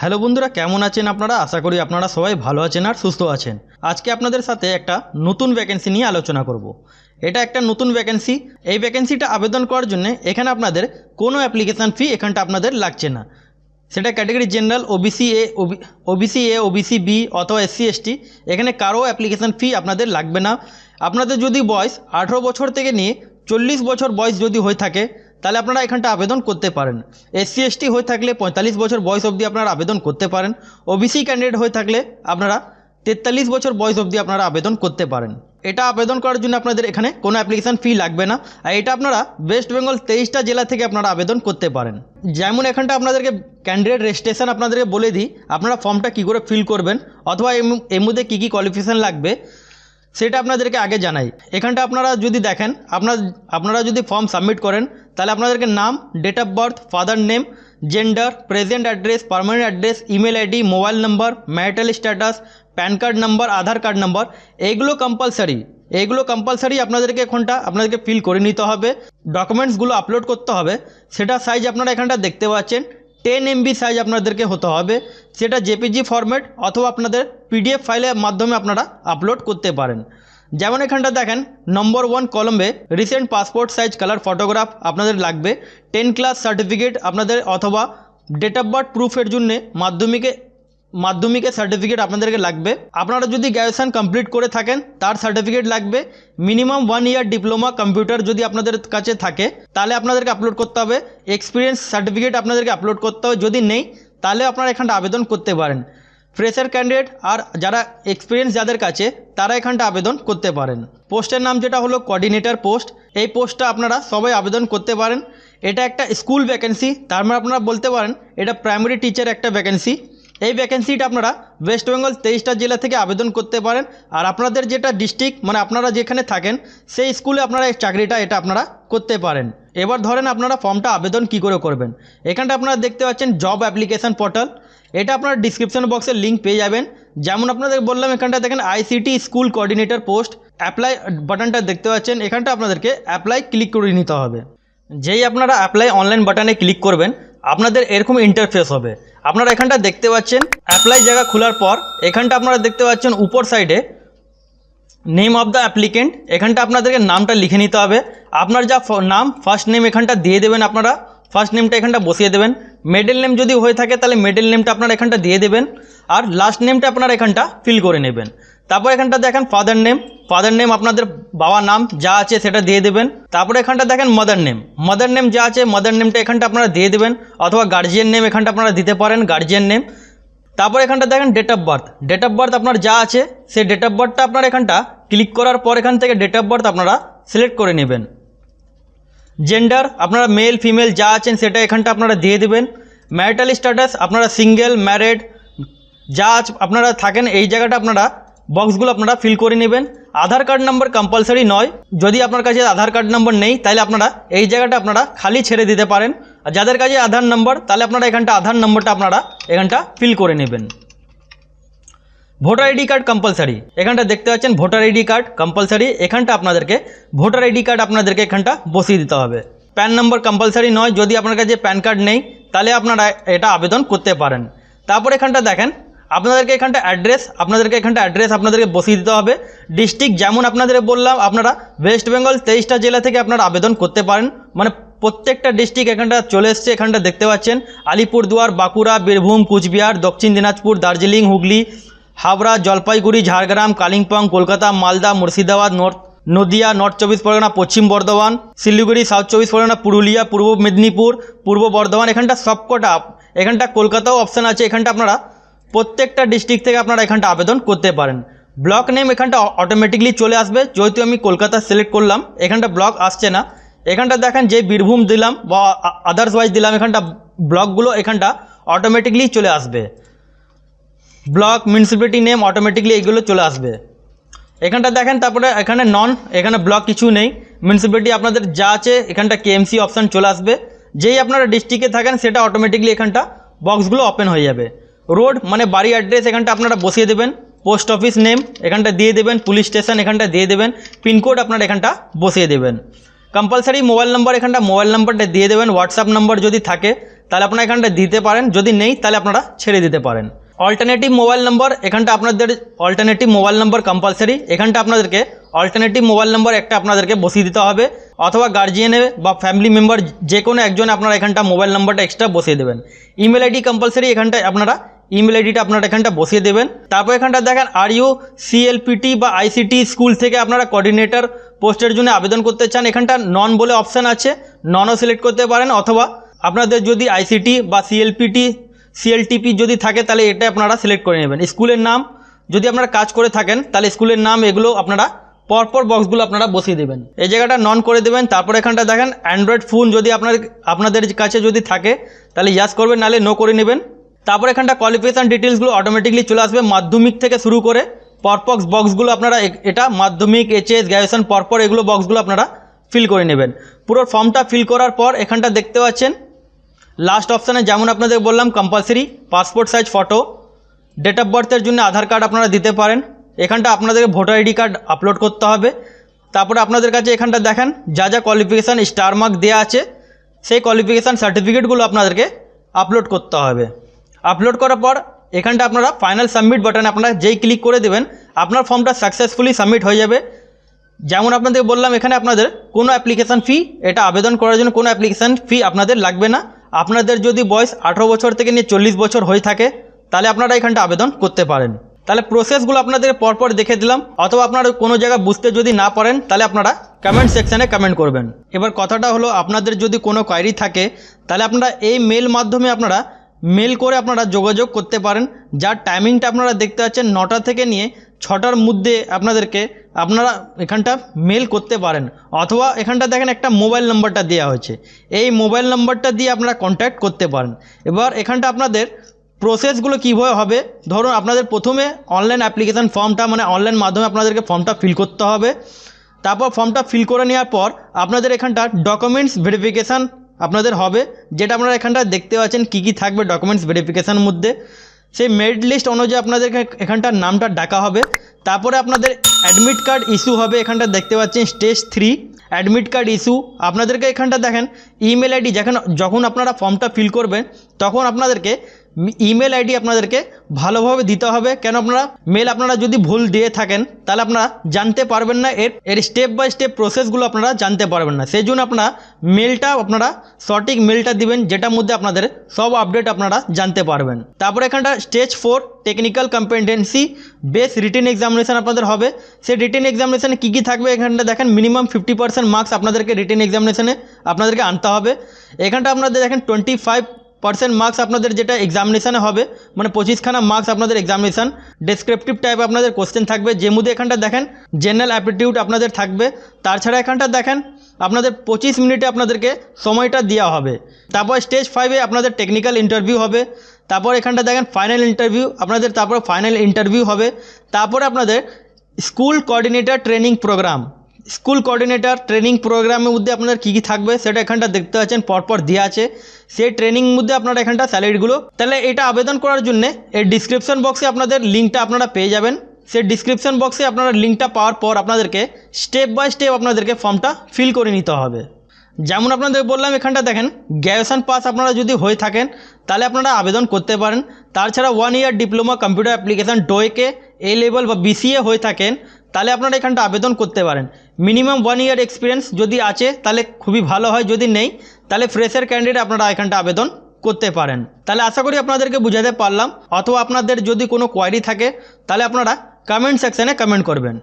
Hello বন্ধুরা, কেমন আছেন আপনারা? আশা করি আপনারা সবাই ভালো আছেন আর সুস্থ আছেন। আজকে আপনাদের সাথে একটা নতুন ভ্যাকেন্সি নিয়ে আলোচনা করব। এটা একটা নতুন ভ্যাকেন্সি এই ভ্যাকেন্সিটা আবেদন করার জন্য এখানে আপনাদের কোনো অ্যাপ্লিকেশান ফি এখানটা আপনাদের লাগছে না। সেটা category general OBC A OBC A OBC B অথবা এসসি এসটি এখানে কারও অ্যাপ্লিকেশান ফি আপনাদের লাগবে না। আপনাদের যদি বয়স আঠেরো বছর থেকে নিয়ে চল্লিশ বছর বয়স যদি হয়ে থাকে তাহলে আপনারা এখানটা আবেদন করতে পারেন। এসসি এসটি হয়ে থাকলে পঁয়তাল্লিশ বছর বয়স অবধি আপনারা আবেদন করতে পারেন। ওবিসি ক্যান্ডিডেট হয়ে থাকলে আপনারা তেতাল্লিশ বছর বয়স অবধি আপনারা আবেদন করতে পারেন। এটা আবেদন করার জন্য আপনাদের এখানে কোনো অ্যাপ্লিকেশান ফি লাগবে না। আর এটা আপনারা ওয়েস্ট বেঙ্গল তেইশটা জেলা থেকে আপনারা আবেদন করতে পারেন। যেমন এখানটা আপনাদেরকে ক্যান্ডিডেট রেজিস্ট্রেশন আপনাদেরকে বলে দিই, আপনারা ফর্মটা কী করে ফিল করবেন, অথবা এর মধ্যে কী কী কোয়ালিফিকেশান লাগবে। সেটা আপনাদেরকে আগে জানাই। এখানটা আপনারা যদি দেখেন, আপনার, আপনারা যদি ফর্ম সাবমিট করেন, তাহলে আপনাদেরকে নাম date of birth father name gender present address permanent address email ID mobile number marital status PAN card number Aadhaar card number এইগুলো কম্পালসারি এইগুলো কম্পালসারি আপনাদেরকে এখানটা, আপনাদেরকে ফিল করে নিতে হবে। ডকুমেন্টসগুলো আপলোড করতে হবে। সেটা সাইজ আপনারা এখানটা দেখতে পাচ্ছেন। টেন এমবি সাইজ আপনাদেরকে হতে হবে। সেটা জেপিজি ফরম্যাট অথবা আপনাদের পিডিএফ ফাইলের মাধ্যমে আপনারা আপলোড করতে পারেন। যেমন এখানটা দেখেন নম্বর ওয়ান কলমে recent passport size colour photograph আপনাদের লাগবে। টেন ক্লাস সার্টিফিকেট আপনাদের অথবা ডেট অফ বার্থ প্রুফের জন্যে মাধ্যমিকে মাধ্যমিকের সার্টিফিকেট আপনাদেরকে লাগবে। আপনারা যদি গ্র্যাজুয়েশন কমপ্লিট করে থাকেন, তার সার্টিফিকেট লাগবে। Minimum one year diploma computer যদি আপনাদের কাছে থাকে, তাহলে আপনাদেরকে আপলোড করতে হবে। এক্সপিরিয়েন্স সার্টিফিকেট আপনাদেরকে আপলোড করতে হবে। যদি নেই, তাহলে আপনারা এখানটা আবেদন করতে পারেন। ফ্রেশার ক্যান্ডিডেট আর যারা এক্সপিরিয়েন্স যাদের কাছে, তারা এখানটা আবেদন করতে পারেন। পোস্টের নাম যেটা হলো কোঅর্ডিনেটর পোস্ট এই পোস্টটা আপনারা সবাই আবেদন করতে পারেন। এটা একটা স্কুল ভ্যাকেন্সি তার মানে আপনারা বলতে পারেন, এটা প্রাইমারি টিচার একটা ভ্যাকেন্সি এই ভ্যাকেন্সিটা আপনারা ওয়েস্ট বেঙ্গল তেইশটা জেলা থেকে আবেদন করতে পারেন। আর আপনাদের যেটা ডিস্ট্রিক্ট মানে আপনারা যেখানে থাকেন, সেই স্কুলে আপনারা এই চাকরিটা এটা আপনারা করতে পারেন। এবার ধরেন আপনারা ফর্মটা আবেদন কি করে করবেন? এখানটা আপনারা দেখতে পাচ্ছেন জব অ্যাপ্লিকেশন পোর্টাল এটা আপনারা ডিসক্রিপশন বক্সের লিঙ্ক পেয়ে যাবেন। যেমন আপনাদের বললাম এখানটা দেখেন ICT school coordinator post apply বাটনটা দেখতে পাচ্ছেন। এখানটা আপনাদেরকে অ্যাপ্লাই ক্লিক করে নিতে হবে। যেই আপনারা অ্যাপ্লাই অনলাইন বাটনে ক্লিক করবেন আপনাদের এরকম ইন্টারফেস হবে। আপনারা এখানটা দেখতে পাচ্ছেন অ্যাপ্লাই জায়গা খোলার পর এখানটা আপনারা দেখতে পাচ্ছেন উপর সাইডে নেম অফ দ্য অ্যাপ্লিকেন্ট এখানটা আপনাদেরকে নামটা লিখে নিতে হবে। আপনার যা নাম ফার্স্ট নেম এখানটা দিয়ে দেবেন আপনারা। ফার্স্ট নেমটা এখানটা বসিয়ে দেবেন। মিডল নেম যদি হয়ে থাকে তাহলে মিডল নেমটা আপনারা এখানটা দিয়ে দেবেন। আর লাস্ট নেমটা আপনারা এখানটা ফিল করে নেবেন। তারপর এখানটা দেখেন ফাদার নেম ফাদার নেম আপনাদের বাবার নাম যা আছে সেটা দিয়ে দেবেন। তারপরে এখানটা দেখেন মাদার নেম মাদার নেম যা আছে মাদার নেমটা এখানটা আপনারা দিয়ে দেবেন। অথবা গার্জিয়ান নেম এখানটা আপনারা দিতে পারেন গার্জিয়ান নেম তারপর এখানটা দেখেন date of birth date of birth আপনার যা আছে, সেই ডেট অফ বার্থটা আপনার এখানটা ক্লিক করার পর এখান থেকে ডেট অফ বার্থ আপনারা সিলেক্ট করে নেবেন। জেন্ডার আপনারা মেল ফিমেল যা আছেন সেটা এখানটা আপনারা দিয়ে দেবেন। ম্যারিটাল স্ট্যাটাস আপনারা সিঙ্গেল ম্যারেড যা আপনারা থাকেন, এই জায়গাটা আপনারা বক্সগুলো আপনারা ফিল করে নেবেন। আধার কার্ড নাম্বার কম্পালসারি নয়। যদি আপনার কাছে আধার কার্ড নাম্বার নেই, তাহলে আপনারা এই জায়গাটা আপনারা খালি ছেড়ে দিতে পারেন। আর যাদের কাছে আধার নাম্বার, তাহলে আপনারা এখানটা আধার নম্বরটা আপনারা এখানটা ফিল করে নেবেন। ভোটার আইডি কার্ড কম্পালসারি এখানটা দেখতে পাচ্ছেন, ভোটার আইডি কার্ড কম্পালসারি এখানটা আপনাদেরকে, ভোটার আইডি কার্ড আপনাদেরকে এখানটা বসিয়ে দিতে হবে। প্যান নম্বর কম্পালসারি নয়। যদি আপনার কাছে প্যান কার্ড নেই, তাহলে আপনারা এটা আবেদন করতে পারেন। তারপর এখানটা দেখেন আপনাদেরকে এখানটা অ্যাড্রেস আপনাদেরকে এখানটা অ্যাড্রেস আপনাদেরকে বসিয়ে দিতে হবে। ডিস্ট্রিক্ট যেমন আপনাদের বললাম, আপনারা ওয়েস্ট বেঙ্গল তেইশটা জেলা থেকে আপনারা আবেদন করতে পারেন। মানে প্রত্যেকটা ডিস্ট্রিক্ট এখানটা চলে এসছে, এখানটা দেখতে পাচ্ছেন। আলিপুরদুয়ার, বাঁকুড়া, বীরভূম, কুচবিহার, দক্ষিণ দিনাজপুর, দার্জিলিং, হুগলি, হাওড়া, জলপাইগুড়ি, ঝাড়গ্রাম, কালিম্পং, কলকাতা, মালদা, মুর্শিদাবাদ, নর্থ নদিয়া, নর্থ চব্বিশ পরগনা, পশ্চিম বর্ধমান, শিলিগুড়ি, সাউথ চব্বিশ পরগনা, পুরুলিয়া, পূর্ব মেদিনীপুর, পূর্ব বর্ধমান, এখানটা সবকটা। এখানটা কলকাতাও অপশান আছে, এখানটা আপনারা প্রত্যেকটা ডিস্ট্রিক্ট থেকে আপনারা এখানটা আবেদন করতে পারেন। ব্লক নেম এখানটা অটোমেটিকলি চলে আসবে। যেহেতু আমি কলকাতা সিলেক্ট করলাম, এখানটা ব্লক আসছে না। এখানটা দেখেন যে বীরভূম দিলাম বা আদার্স ওয়াইজ দিলাম, এখানটা ব্লকগুলো এখানটা অটোমেটিকলি চলে আসবে। ব্লক মিউনিসিপ্যালিটি নেম অটোমেটিকলি এগুলো চলে আসবে। এখানটা দেখেন, তারপরে এখানে নন এখানে ব্লক কিছু নেই। মিউনিসিপ্যালিটি আপনাদের যা আছে, এখানটা কেএমসি অপশান চলে আসবে। যেই আপনারা ডিস্ট্রিক্টে থাকেন, সেটা অটোমেটিকলি এখানটা বক্সগুলো ওপেন হয়ে যাবে। রোড মানে বাড়ি অ্যাড্রেস এখানটা আপনারা বসিয়ে দেবেন পোস্ট অফিস নেম এখানটা দিয়ে দেবেন পুলিশ স্টেশন এখানটা দিয়ে দেবেন পিনকোড আপনারা এখানটা বসিয়ে দেবেন। কম্পালসারি মোবাইল নম্বর এখানটা মোবাইল নাম্বারটা দিয়ে দেবেন হোয়াটসঅ্যাপ নম্বর যদি থাকে, তাহলে আপনারা এখানটা দিতে পারেন, যদি নেই, তাহলে আপনারা ছেড়ে দিতে পারেন। অল্টারনেটিভ মোবাইল নম্বর এখানটা আপনাদের অল্টারনেটিভ মোবাইল নম্বর কম্পালসারি এখানটা আপনাদেরকে অল্টারনেটিভ মোবাইল নম্বর একটা আপনাদেরকে বসিয়ে দিতে হবে, অথবা গার্জিয়ানে বা ফ্যামিলি মেম্বার যে কোনো একজন আপনারা এখানটা মোবাইল নাম্বারটা এক্সট্রা বসিয়ে দেবেন। ইমেল আইডি কম্পালসারি এখানটায় আপনারা ইমেল আইডিটা আপনারা এখানটা বসিয়ে দেবেন। তারপর এখানটা দেখেন আর ইউ সিএলপিটি বা আইসিটি স্কুল থেকে আপনারা কোঅর্ডিনেটর পোস্টের জন্য আবেদন করতে চান, এখানটা নন বলে অপশান আছে। ননও সিলেক্ট করতে পারেন, অথবা আপনাদের যদি আইসিটি বা সিএলপিটি সিএলটিপি যদি থাকে, তাহলে এটা আপনারা সিলেক্ট করে নেবেন। স্কুলের নাম, যদি আপনারা কাজ করে থাকেন, তাহলে স্কুলের নাম এগুলো আপনারা পরপর বক্সগুলো আপনারা বসিয়ে দেবেন। এই জায়গাটা নন করে দেবেন, তারপর এখানটা দেখেন অ্যান্ড্রয়েড ফোন যদি আপনার, আপনাদের কাছে যদি থাকে, তাহলে ইয়াস করবেন, নাহলে নো করে নেবেন। তারপর এখানটা কোয়ালিফিকেশান ডিটেলসগুলো অটোমেটিকলি চলে আসবে মাধ্যমিক থেকে শুরু করে পরপক্স বক্সগুলো আপনারা এটা মাধ্যমিক এইচএস গ্র্যাজুয়েশন পরপর এগুলো বক্সগুলো আপনারা ফিল করে নেবেন। পুরো ফর্মটা ফিল করার পর এখানটা দেখতে পাচ্ছেন লাস্ট অপশানে যেমন আপনাদের বললাম compulsory passport size photo date of বার্থের জন্য আধার কার্ড আপনারা দিতে পারেন। এখানটা আপনাদেরকে ভোটার আইডি কার্ড আপলোড করতে হবে। তারপরে আপনাদের কাছে এখানটা দেখেন, যা যা কোয়ালিফিকেশান স্টার মার্ক দেওয়া আছে, সেই কোয়ালিফিকেশান সার্টিফিকেটগুলো আপনাদেরকে আপলোড করতে হবে। আপলোড করার পর এখানটা আপনারা ফাইনাল সাবমিট বাটনে আপনারা যেই ক্লিক করে দেবেন, আপনার ফর্মটা সাকসেসফুলি সাবমিট হয়ে যাবে। যেমন আপনাদের বললাম এখানে আপনাদের কোনো অ্যাপ্লিকেশান ফি এটা আবেদন করার জন্য কোনো অ্যাপ্লিকেশান ফি আপনাদের লাগবে না। আপনাদের যদি বয়স আঠেরো বছর থেকে নিয়ে চল্লিশ বছর হয়ে থাকে, তাহলে আপনারা এখানটা আবেদন করতে পারেন। তাহলে প্রসেসগুলো আপনাদের পরপর দেখে দিলাম, অথবা আপনারা কোনো জায়গা বুঝতে যদি না পারেন, তাহলে আপনারা কমেন্ট সেকশানে কমেন্ট করবেন। এবার কথাটা হলো, আপনাদের যদি কোনো কোয়ারি থাকে, তাহলে আপনারা এই মেল মাধ্যমে আপনারা মেল করে আপনারা যোগাযোগ করতে পারেন। যার টাইমিংটা আপনারা দেখতে পাচ্ছেন নটা থেকে নিয়ে ছটার মধ্যে আপনাদেরকে আপনারা এখানটা মেল করতে পারেন। অথবা এখানটা দেখেন একটা মোবাইল নাম্বারটা দেওয়া হয়েছে। এই মোবাইল নাম্বারটা দিয়ে আপনারা কন্ট্যাক্ট করতে পারেন। এবার এখানটা আপনাদের প্রসেসগুলো কীভাবে হবে? ধরুন আপনাদের প্রথমে অনলাইন অ্যাপ্লিকেশান ফর্মটা মানে অনলাইন মাধ্যমে আপনাদেরকে ফর্মটা ফিল করতে হবে। তারপর ফর্মটা ফিল করে নেওয়ার পর আপনাদের এখানটা ডকুমেন্টস ভেরিফিকেশান আপনাদের হবে। যেটা আপনারা এখানটা দেখতে পাচ্ছেন, কী কী থাকবে ডকুমেন্টস ভেরিফিকেশানের মধ্যে। সেই মেরিট লিস্ট অনুযায়ী আপনাদের এখানটার নামটা ডাকা হবে। তারপরে আপনাদের অ্যাডমিট কার্ড ইস্যু হবে, এখানটা দেখতে পাচ্ছেন stage three admit card issue আপনাদেরকে এখানটা দেখেন ইমেল আইডি যেখানে যখন আপনারা ফর্মটা ফিল করবেন, তখন আপনাদেরকে ইমেল আইডি আপনাদেরকে ভালোভাবে দিতে হবে। কেন আপনারা? মেল আপনারা যদি ভুল দিয়ে থাকেন, তাহলে আপনারা জানতে পারবেন না। এর এর স্টেপ বাই স্টেপ প্রসেসগুলো আপনারা জানতে পারবেন না। সেই জন্য আপনারা মেলটা আপনারা সঠিক মেলটা দিবেন, যেটার মধ্যে আপনাদের সব আপডেট আপনারা জানতে পারবেন। তারপরে এখানটা stage four technical competency base written examination আপনাদের হবে। সেই রিটেন এক্সামিনেশনে কী কী থাকবে এখানটা দেখেন মিনিমাম ফিফটি পার্সেন্ট মার্কস আপনাদেরকে রিটেন এক্সামিনেশনে আপনাদেরকে আনতে হবে। এখানটা আপনাদের দেখেন টোয়েন্টি ফাইভ পার্সেন্ট মার্কস আপনাদের যেটা এক্সামিনেশানে হবে মানে পঁচিশখানা মার্কস আপনাদের এক্সামিনেশান ডেসক্রিপটিভ টাইপ আপনাদের কোশ্চেন থাকবে, যে মধ্যে এখানটা দেখেন জেনারেল অ্যাপটিটিউড আপনাদের থাকবে তাছাড়া এখানটা দেখেন, আপনাদের পঁচিশ মিনিটে আপনাদেরকে সময়টা দেওয়া হবে। তারপর স্টেজ ফাইভে আপনাদের টেকনিক্যাল ইন্টারভিউ হবে, তারপর এখানটা দেখেন ফাইনাল ইন্টারভিউ আপনাদের তারপর ফাইনাল ইন্টারভিউ হবে, তারপরে আপনাদের school coordinator training programme school coordinator training প্রোগ্রামের মধ্যে আপনাদের কী কী থাকবে সেটা এখানটা দেখতে পাচ্ছেন, পরপর দেওয়া আছে। সেই ট্রেনিং মধ্যে আপনারা এখানটা স্যালারিগুলো, তাহলে এটা আবেদন করার জন্য এই ডিসক্রিপশন বক্সে আপনাদের লিঙ্কটা আপনারা পেয়ে যাবেন। সেই ডিসক্রিপশন বক্সে আপনারা লিঙ্কটা পাওয়ার পর আপনাদেরকে স্টেপ বাই স্টেপ আপনাদেরকে ফর্মটা ফিল করে নিতে হবে। যেমন আপনাদের বললাম এখানটা দেখেন গ্র্যাজুয়েশন পাস আপনারা যদি হয়ে থাকেন, তাহলে আপনারা আবেদন করতে পারেন। তাছাড়া one year diploma computer application ডোয়েকে A level বা বিসিএ হয়ে থাকেন তাহলে আপনারা এখানটা আবেদন করতে পারেন। মিনিমাম ওয়ান ইয়ার এক্সপিরিয়েন্স যদি আছে, তাহলে খুবই ভালো হয়। যদি নেই, তাহলে ফ্রেশের ক্যান্ডিডেট আপনারা এখানটা আবেদন করতে পারেন। তাহলে আশা করি আপনাদেরকে বুঝাতে পারলাম। অথবা আপনাদের যদি কোনো কোয়ারি থাকে, তাহলে আপনারা কমেন্ট সেকশানে কমেন্ট করবেন।